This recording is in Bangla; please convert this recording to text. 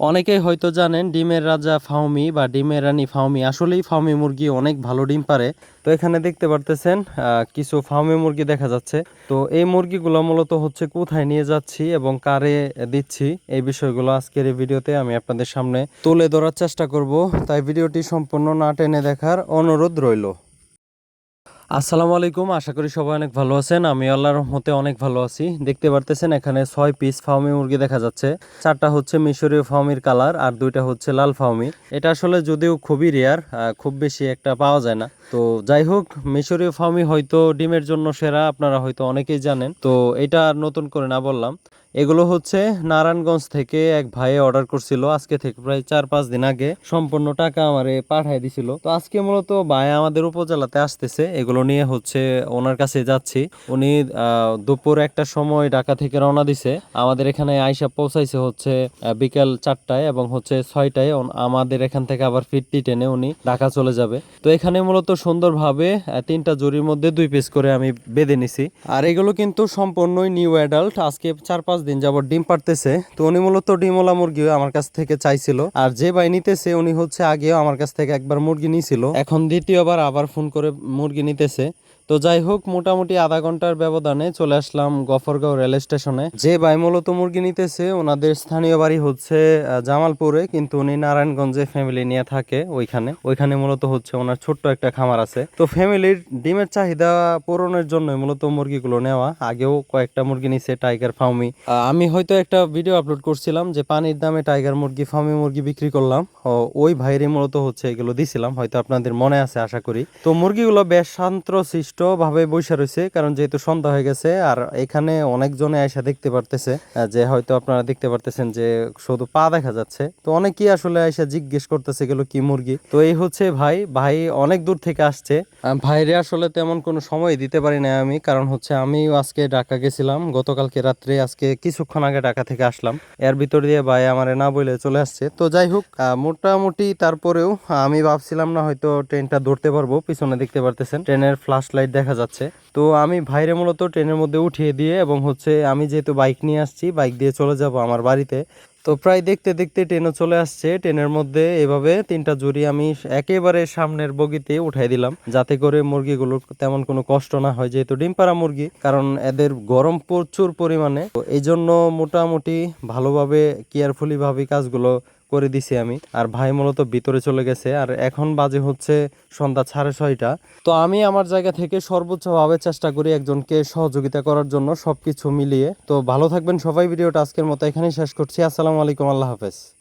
অনেকেই হয়তো জানেন ডিমের রাজা ফাউমি বা ডিমের রানী ফাউমি আসলেই ফাউমি মুরগি অনেক ভালো ডিম পারে। তো এখানে দেখতে পারতেছেন কিছু ফাউমি মুরগি দেখা যাচ্ছে। তো এই মুরগিগুলো মূলত হচ্ছে কোথায় নিয়ে যাচ্ছি এবং কারে দিচ্ছি এই বিষয়গুলো আজকের এই ভিডিওতে আমি আপনাদের সামনে তুলে ধরার চেষ্টা করব। তাই ভিডিওটি সম্পূর্ণ না টেনে দেখার অনুরোধ রইল। আসসালামু আলাইকুম, আশা করি সবাই অনেক ভালো আছেন। আমি আল্লাহর রহমতে অনেক ভালো আছি। দেখতে পারতেছেন এখানে ছয় পিস ফাউমি মুরগি দেখা যাচ্ছে। চারটা হচ্ছে মিশরীয় ফাউমির কালার আর দুইটা হচ্ছে লাল ফাউমি এটা আসলে যদিও খুবই রেয়ার খুব বেশি একটা পাওয়া যায় না। তো যাই হোক, মিশরীয় ফাউমি হয়তো ডিমের জন্য সেরা, আপনারা হয়তো অনেকেই জানেন। তো এটা আর নতুন করে না বললাম। এগুলো হচ্ছে নারায়ণগঞ্জ থেকে এক ভাই অর্ডার করছিল। আজকে থেকে প্রায় চার, পাঁচ দিন আগে সম্পূর্ণ টাকা আমারে পাঠাই দিছিল। তো আজকে মূলত ভাই আমাদের উপজেলাতে আসতেছে। এগুলো নিয়ে হচ্ছে ওনার কাছে যাচ্ছি। উনি দুপুর একটা সময় ঢাকা থেকে রওনা দিছে। আমাদের এখানে আইসা পৌঁছাইছে হচ্ছে বিকাল চারটায় এবং হচ্ছে ছয়টায়। আমাদের এখান থেকে আবার ফিরতি টেনে উনি ঢাকা চলে যাবে। তো এখানে মূলত সুন্দরভাবে তিনটা জুড়ির মধ্যে দুই পিস করে আমি বেঁধে নিছি। আর এগুলো কিন্তু সম্পূর্ণই নিউ অ্যাডাল্ট আজকে চার, পাঁচ দিন যাবত ডিম পারতেছে তো উনি মূলত ডিমওয়ালা মুরগিও আমার কাছ থেকে চাইছিল। আর যে ভাই নিতেছে, উনি হচ্ছে আগেও আমার কাছ থেকে একবার মুরগি নিয়েছিল এখন দ্বিতীয়বার আবার ফোন করে মুরগি নিতেছে। তো যাই হোক, মোটামুটি আধা ঘণ্টার ব্যবধানে চলে আসলাম গফরগাঁও রেল স্টেশনে। যে ভাই মূলত মুরগি নিতেছে, ওনাদের স্থানীয় বাড়ি হচ্ছে জামালপুরে, কিন্তু উনি নারায়ণগঞ্জে ফ্যামিলি নিয়ে থাকে ওইখানে। ওইখানে মূলত হচ্ছে ওনার ছোট্ট একটা খামার আছে। তো ফ্যামিলির ডিমের চাহিদা পূরণের জন্য মূলত মুরগিগুলো নেওয়া। আগেও কয়েকটা মুরগি নিছে, টাইগার ফার্মি আমি হয়তো একটা ভিডিও আপলোড করছিলাম যে পানির দামে টাইগার মুরগি ফার্মি মুরগি বিক্রি করলাম। ওই ভাইরই মূলত হচ্ছে এগুলো দিছিলাম, হয়তো আপনাদের মনে আছে, আশা করি। তো মুরগিগুলো বেশ শান্ত সৃষ্ট ভাবে বসে রয়েছে, কারণ যেহেতু সন্ধ্যা হয়ে গেছে, আর এখানে অনেকজনে এসে দেখতে পারতেছে যে হয়তো আপনারা দেখতে পারতেছেন যে শুধু পা দেখা যাচ্ছে। তো অনেকেই আসলে এসে জিজ্ঞেস করতেছে এগুলো কি মুরগি? তো এই হচ্ছে ভাই ভাই অনেক দূর থেকে আসছে। ভাইরে আসলে তেমন কোনো সময় দিতে পারি না আমি, কারণ হচ্ছে আমিও আজকে ঢাকা গেছিলাম, গতকালকে রাত্রে আজকে কিছুক্ষণ আগে ঢাকা থেকে আসলাম। এর ভিতর দিয়ে ভাই আমারে না বলে চলে আসছে। তো যাই হোক মোটামুটি তারপরেও আমি ভাবছিলাম না হয়তো ট্রেনটা ধরতে পারব, পিছনে দেখতে পারতেছেন। ট্রেনের ফ্লাশ লাইট দেখা যাচ্ছে। তো আমি ভাইরে মূলত ট্রেনের মধ্যে উঠিয়ে দিয়ে এবং হচ্ছে আমি যেহেতু বাইক নিয়ে আসছি, বাইক দিয়ে চলে যাব আমার বাড়িতে। তো প্রায় দেখতে দেখতে ট্রেনও চলে আসছে। ট্রেনের মধ্যে এভাবে তিনটা জুড়ি আমি একেবারে সামনের বগিতে উঠাই দিলাম, যাতে করে মুরগিগুলোর তেমন কোনো কষ্ট না হয়, যেহেতু ডিম পাড়া মুরগি, কারণ এদের গরম প্রচুর পরিমাণে। তো এই জন্য মোটামুটি ভালোভাবে কেয়ারফুলি ভাবে কাজগুলো করে দিছি আমি। আর ভাই মূলত ভিতরে চলে গেছে। আর এখন বাজে হচ্ছে সন্ধ্যা সাড়ে ছয়টা। তো আমি আমার জায়গা থেকে সর্বোচ্চভাবে চেষ্টা করি একজনকে সহযোগিতা করার জন্য সব কিছু মিলিয়ে। তো ভালো থাকবেন সবাই। ভিডিওটা আজকের মতো এখানেই শেষ করছি। আসসালামু আলাইকুম। আল্লাহ হাফেজ।